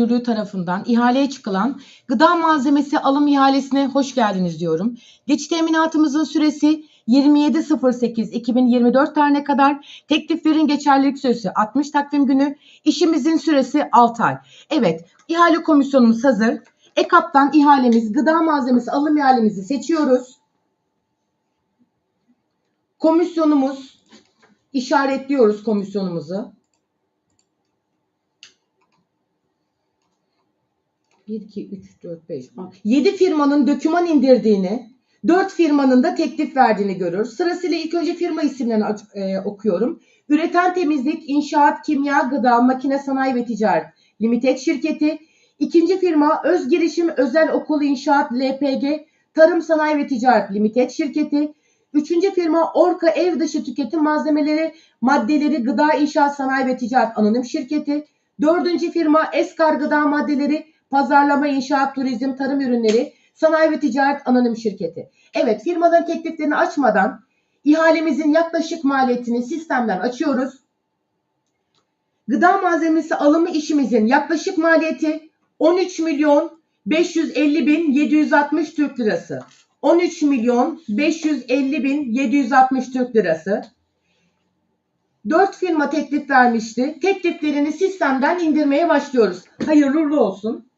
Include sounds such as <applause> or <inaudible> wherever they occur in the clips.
Müdürlüğü tarafından ihaleye çıkılan gıda malzemesi alım ihalesine hoş geldiniz diyorum. Geçiş teminatımızın süresi 27.08.2024 tarihine kadar, tekliflerin geçerlilik süresi 60 takvim günü, işimizin süresi 6 ay. Evet, ihale komisyonumuz hazır. EKAP'tan ihalemiz, gıda malzemesi alım ihalemizi seçiyoruz. Komisyonumuz, işaretliyoruz komisyonumuzu. 1, 2, 3, 4, 5, 7 firmanın döküman indirdiğini, 4 firmanın da teklif verdiğini görür. Sırasıyla ilk önce firma isimlerini e, okuyorum. Üreten Temizlik, İnşaat, Kimya, Gıda, Makine Sanayi ve Ticaret Limited şirketi. İkinci firma Öz Girişim Özel Okul İnşaat LPG Tarım Sanayi ve Ticaret Limited şirketi. Üçüncü firma Orka Ev Dışı Tüketim Malzemeleri Maddeleri Gıda İnşaat Sanayi ve Ticaret Anonim Şirketi. Dördüncü firma Eskar Gıda Maddeleri Pazarlama İnşaat Turizm Tarım Ürünleri Sanayi ve Ticaret Anonim Şirketi. Evet firmaların tekliflerini açmadan ihalemizin yaklaşık maliyetini sistemden açıyoruz. Gıda malzemesi alımı işimizin yaklaşık maliyeti 13 milyon 550 bin 760 Türk lirası. 13 milyon 550 bin 760 Türk lirası. 4 firma teklif vermişti. Tekliflerini sistemden indirmeye başlıyoruz. Hayırlı olsun.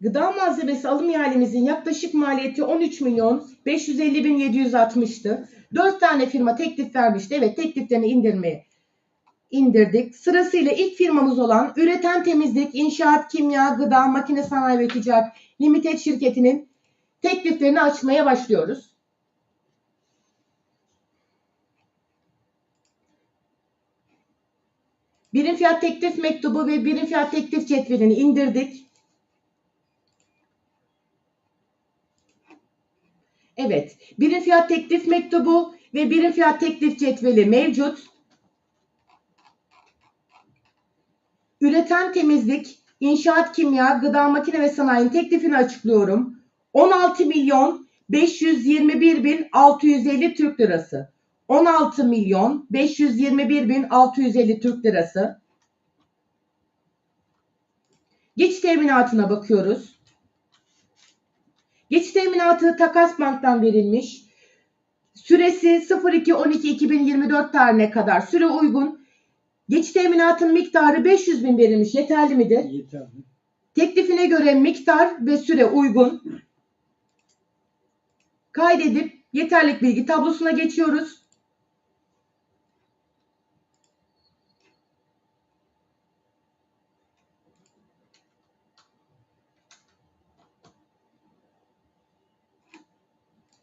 Gıda malzemesi alım ihalemizin yaklaşık maliyeti 13 milyon 550 bin 760'tı. 4 tane firma teklif vermişti. Evet tekliflerini indirmeye indirdik. Sırasıyla ilk firmamız olan Üreten Temizlik, İnşaat, Kimya, Gıda, Makine Sanayi ve Ticaret Limited şirketinin tekliflerini açmaya başlıyoruz. Birim fiyat teklif mektubu ve birim fiyat teklif cetvelini indirdik. Evet, birim fiyat teklif mektubu ve birim fiyat teklif cetveli mevcut. Üreten temizlik, inşaat kimya, gıda makine ve sanayi teklifini açıklıyorum. 16 milyon 521 bin 650 Türk lirası. 16 milyon 521 bin 650 Türk lirası. Geç teminatına bakıyoruz. Geçiş teminatı takas banktan verilmiş. Süresi 02-12-2024 tarihine kadar süre uygun. Geçiş teminatın miktarı 500 bin verilmiş. Yeterli midir? Yeterli. Teklifine göre miktar ve süre uygun. Kaydedip yeterlik bilgi tablosuna geçiyoruz.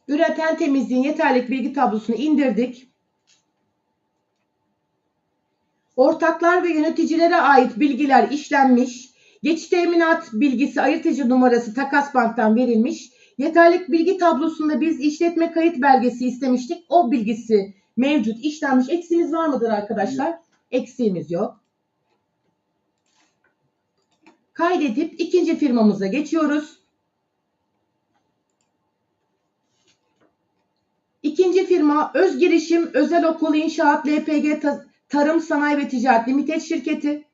Üreten temizliğin yeterlik bilgi tablosunu indirdik. Ortaklar ve yöneticilere ait bilgiler işlenmiş. Geçiş teminat bilgisi ayırtıcı numarası takas banktan verilmiş. Yeterlik bilgi tablosunda biz işletme kayıt belgesi istemiştik. O bilgisi mevcut, işlenmiş. Eksiğimiz var mıdır arkadaşlar? Eksiğimiz yok. Kaydedip ikinci firmamıza geçiyoruz. İkinci firma Öz Girişim Özel Okul İnşaat LPG Ta- Tarım Sanayi ve Ticaret Limited şirketi.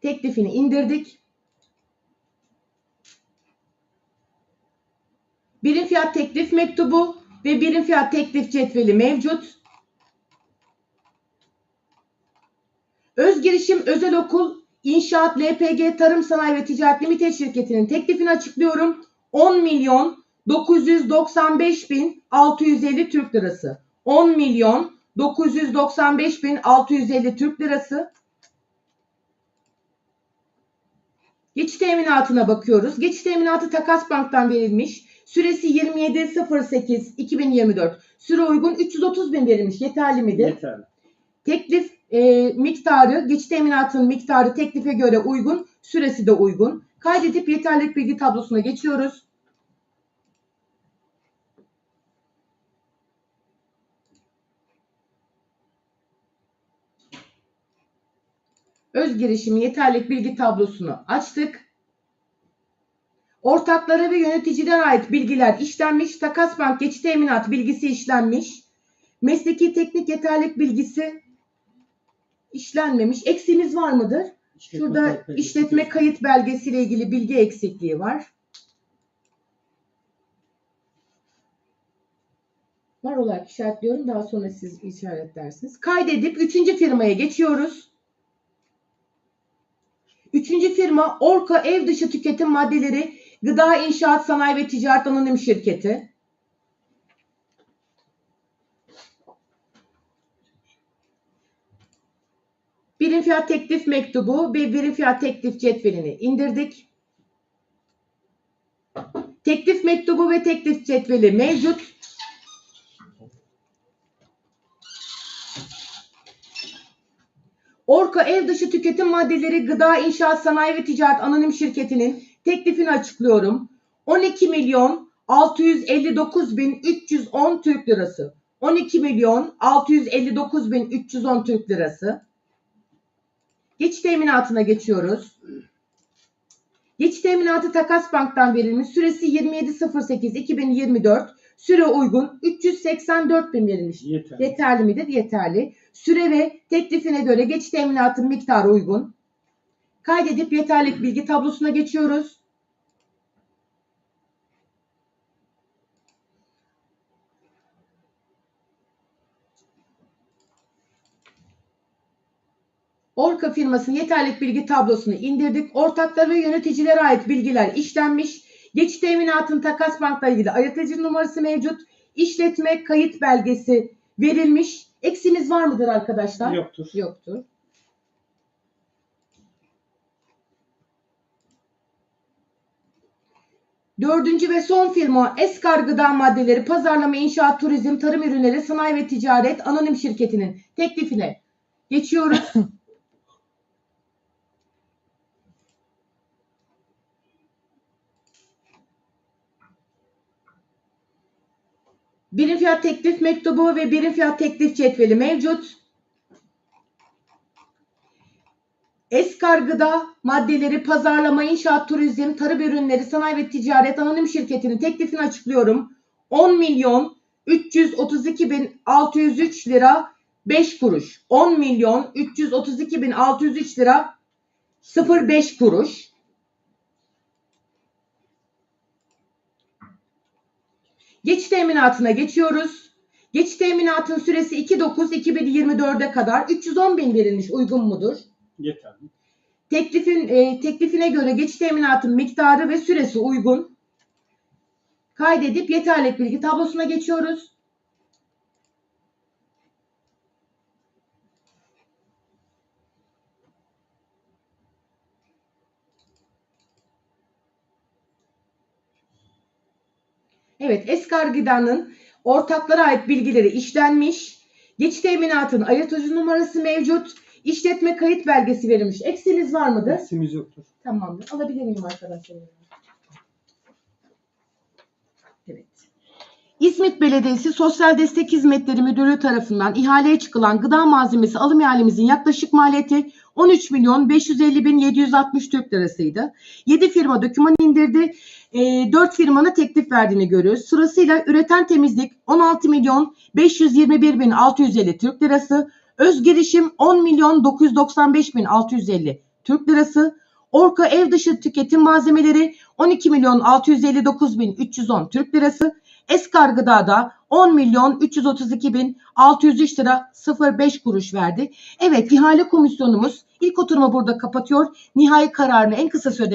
Teklifini indirdik. Birim fiyat teklif mektubu ve birim fiyat teklif cetveli mevcut. Öz Girişim Özel Okul İnşaat LPG Tarım Sanayi ve Ticaret Limited şirketinin teklifini açıklıyorum. 10 milyon 995 bin 650 Türk lirası. 10 milyon 995 bin 650 Türk lirası. Geçiş teminatına bakıyoruz. Geçiş teminatı takas banktan verilmiş. Süresi 27.08.2024. Süre uygun 330 bin verilmiş. Yeterli midir? Yeterli. Teklif e, miktarı, güç teminatının miktarı teklife göre uygun, süresi de uygun. Kaydedip yeterlilik bilgi tablosuna geçiyoruz. Öz girişimi yeterlilik bilgi tablosunu açtık. Ortaklara ve yöneticilere ait bilgiler işlenmiş. Takas bank geçit teminat bilgisi işlenmiş. Mesleki teknik yeterlilik bilgisi işlenmemiş. Eksiğimiz var mıdır? İşletme Şurada kayıt belgesi işletme diyorsun. kayıt belgesiyle ilgili bilgi eksikliği var. Var olarak işaretliyorum. Daha sonra siz işaretlersiniz. Kaydedip üçüncü firmaya geçiyoruz. Üçüncü firma Orka Ev Dışı Tüketim Maddeleri Gıda İnşaat Sanayi ve Ticaret Anonim Şirketi. Birim fiyat teklif mektubu ve birim fiyat teklif cetvelini indirdik. Teklif mektubu ve teklif cetveli mevcut. Orka Ev Dışı Tüketim Maddeleri Gıda İnşaat Sanayi ve Ticaret Anonim Şirketi'nin teklifini açıklıyorum. 12 milyon 659 bin 310 Türk lirası. 12 milyon 659 bin 310 Türk lirası. Geç teminatına geçiyoruz. Geç teminatı Takas Bank'tan verilmiş. Süresi 27.08.2024. Süre uygun. 384 bin verilmiş. Yeter. Yeterli midir? Yeterli. Süre ve teklifine göre geç teminatın miktarı uygun. Kaydedip yeterlik bilgi tablosuna geçiyoruz. Orka firmasının yeterlik bilgi tablosunu indirdik. Ortaklar ve yöneticilere ait bilgiler işlenmiş. Geçit teminatın takas bankla ilgili ayırtıcı numarası mevcut. İşletme kayıt belgesi verilmiş. Eksimiz var mıdır arkadaşlar? Yoktur. Yoktur. Dördüncü ve son firma Eskar Gıda Maddeleri Pazarlama İnşaat Turizm Tarım Ürünleri Sanayi ve Ticaret Anonim Şirketi'nin teklifine geçiyoruz. <laughs> Birim fiyat teklif mektubu ve birim fiyat teklif cetveli mevcut. Eskar Gıda Maddeleri Pazarlama İnşaat Turizm Tarım Ürünleri Sanayi ve Ticaret Anonim Şirketi'nin teklifini açıklıyorum. 10 milyon 332 bin 603 lira 5 kuruş. 10 milyon 332 bin 603 lira 05 kuruş. Geçit teminatına geçiyoruz. Geçit teminatın süresi 2.9.2024'e kadar 310 bin verilmiş uygun mudur? Yeter. Teklifin e, teklifine göre geçit teminatın miktarı ve süresi uygun. Kaydedip yeterlik bilgi tablosuna geçiyoruz. Evet, Eskar Gıda'nın ortaklara ait bilgileri işlenmiş. Geçit teminatın ayırtıcı numarası mevcut. İşletme kayıt belgesi verilmiş. Eksiniz var mıdır? Eksimiz yoktur. Tamamdır. Alabilir miyim arkadaşlar? İzmit Belediyesi Sosyal Destek Hizmetleri Müdürlüğü tarafından ihaleye çıkılan gıda malzemesi alım ihalemizin yaklaşık maliyeti 13 milyon 550 bin 760 Türk lirasıydı. 7 firma doküman indirdi. E, 4 firmanın teklif verdiğini görüyoruz. Sırasıyla üreten temizlik 16 milyon 521 bin 650 Türk lirası. Öz girişim 10 milyon 995 bin 650 Türk lirası. Orka ev dışı tüketim malzemeleri 12 milyon 659 bin 310 Türk lirası. Eskar Gıda'da 10 milyon 332 bin 603 lira 05 kuruş verdi. Evet ihale komisyonumuz ilk oturumu burada kapatıyor. Nihai kararını en kısa sürede